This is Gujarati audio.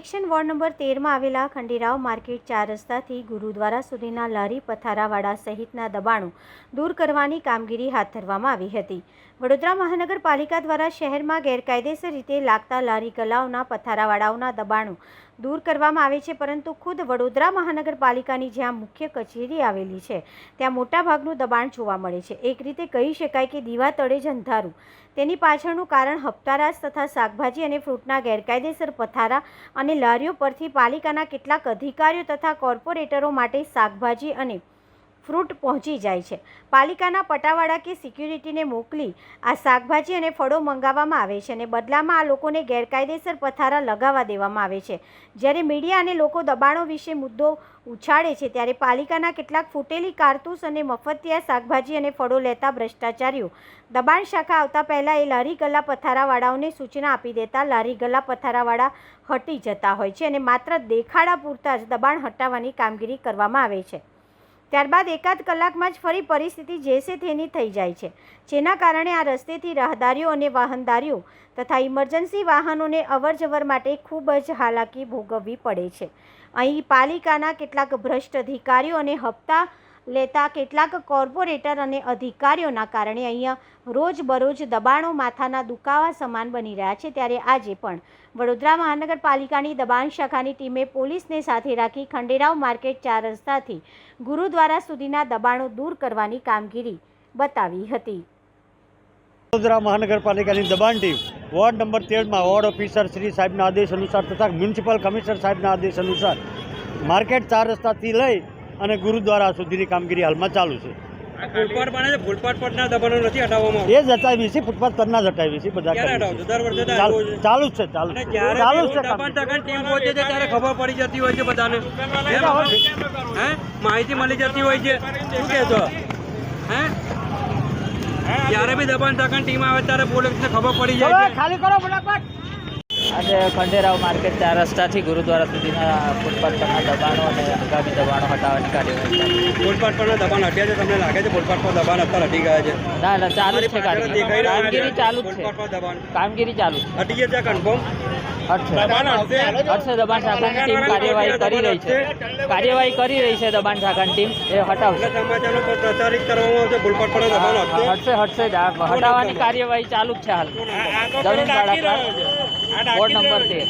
ઇલેક્શન વોર્ડ નંબર તેરમાં આવેલા ખંડેરાવ માર્કેટ ચાર રસ્તાથી ગુરુદ્વારા સુધીના લારી પથારાવાળા સહિતના દબાણો દૂર કરવાની કામગીરી હાથ ધરવામાં આવી હતી. વડોદરા મહાનગરપાલિકા દ્વારા શહેરમાં ગેરકાયદેસર રીતે લાગતા લારી ગલાઓના પથારાવાળાઓના દબાણો દૂર કરવામાં આવે છે, પરંતુ ખુદ વડોદરા મહાનગરપાલિકાની જ્યાં મુખ્ય કચેરી આવેલી છે, ત્યાં મોટાભાગનું દબાણ જોવા મળે છે. એક રીતે કહી શકાય કે દીવા તળે જ અંધારું. તેની પાછળનું કારણ હપ્તારાજ તથા શાકભાજી અને ફ્રૂટના ગેરકાયદેસર પથારા અને લારીઓ પરથી પાલિકાના કેટલાક અધિકારીઓ તથા કોર્પોરેટરો માટે શાકભાજી અને ફ્રૂટ પહોંચી જાય છે. પાલિકાના પટાવાળા કે સિક્યુરિટીને મોકલી આ શાકભાજી અને ફળો મંગાવવામાં આવે છે અને બદલામાં આ લોકોને ગેરકાયદેસર પથારા લગાવવા દેવામાં આવે છે. જ્યારે મીડિયા અને લોકો દબાણો વિશે મુદ્દો ઉછાળે છે, ત્યારે પાલિકાના કેટલાક ફૂટેલી કારતૂસ અને મફતિયા શાકભાજી અને ફળો લેતા ભ્રષ્ટાચારીઓ દબાણ શાખા આવતા પહેલાં એ લારી ગલ્લા પથારાવાળાઓને સૂચના આપી દેતા લારી ગલ્લા પથારાવાળા હટી જતા હોય છે અને માત્ર દેખાડા પૂરતા જ દબાણ હટાવવાની કામગીરી કરવામાં આવે છે. ત્યારબાદ એકાદ કલાકમાં જ ફરી પરિસ્થિતિ જેસે તેની થઈ જાય છે. જેના કારણે આ રસ્તેથી રાહદારીઓ અને વાહનદારીઓ તથા ઇમરજન્સી વાહનોને અવરજવર માટે ખૂબ જ હાલાકી ભોગવવી પડે છે. અહીં પાલિકાના કેટલાક ભ્રષ્ટ અધિકારીઓ અને હપ્તા લેતા કેટલાક કોર્પોરેટર અને અધિકારીઓના કારણે અહીંયા રોજબરોજ દબાણો માથાના દુખાવા સમાન બની રહ્યા છે. ત્યારે આજે પણ વડોદરા મહાનગરપાલિકાની દબાણ શાખાની ટીમે પોલીસને સાથે રાખી ખંડેરાવ માર્કેટ ચાર રસ્તાથી ગુરુદ્વારા સુધીના દબાણો દૂર કરવાની કામગીરી બતાવી હતી. વડોદરા મહાનગરપાલિકાની દબાણ ટીમ વોર્ડ નંબર તેરમાં વોર્ડ ઓફિસર શ્રી સાહેબના આદેશ અનુસાર તથા મ્યુનિસિપલ કમિશનર સાહેબના આદેશ અનુસાર માર્કેટ ચાર રસ્તાથી લઈ અને ગુરુદ્વારા સુધીની કામગીરી હાલમાં ચાલુ છે. ફૂટપાથ બને છે? ફૂટપાથ પરના દબાણો નથી હટાવવામાં? એ જ હટાવી છે ફૂટપાથ પરના જ હટાવી છે બધા ચાલુ જ ચાલુ ચાલુ. જ ટીમ પહોંચે ત્યારે ખબર પડી જતી હોય છે બધાને. હે? માહિતી મળી જતી હોય છે. શું હે? જ્યારે બી દબાણ તકન ટીમ આવે ત્યારે પોલીસને ખબર પડી જાય છે. ખાલી કરો ફટાફટ. આજે ખંડેરાવ માર્કેટ ચાર રસ્તાથી ગુરુદ્વારા સુધીના ફૂટપાથ પરના દબાણો અને હંગામી દબાણો હટાવવાની કાર્યવાહી ફૂટપાથ પરના દબાણ હટ્યા છે? તમને લાગે છે ફૂટપાથ પર દબાણ અત્યારે હટી ગયા છે? ના ના ચાલુ છે કામગીરી ચાલુ છે. કામગીરી ચાલુ હટી ગયા છે કન્ફર્મ હટશે દબાણ શાખાની ટીમ કાર્યવાહી કરી રહી છે. કાર્યવાહી કરી રહી છે દબાણ શાખાની ટીમ એ હટાવશે. હટશે હટશે હટાવવાની કાર્યવાહી ચાલુ જ છે હાલ. જમીન ભાડા વોર્ડ નંબર તેર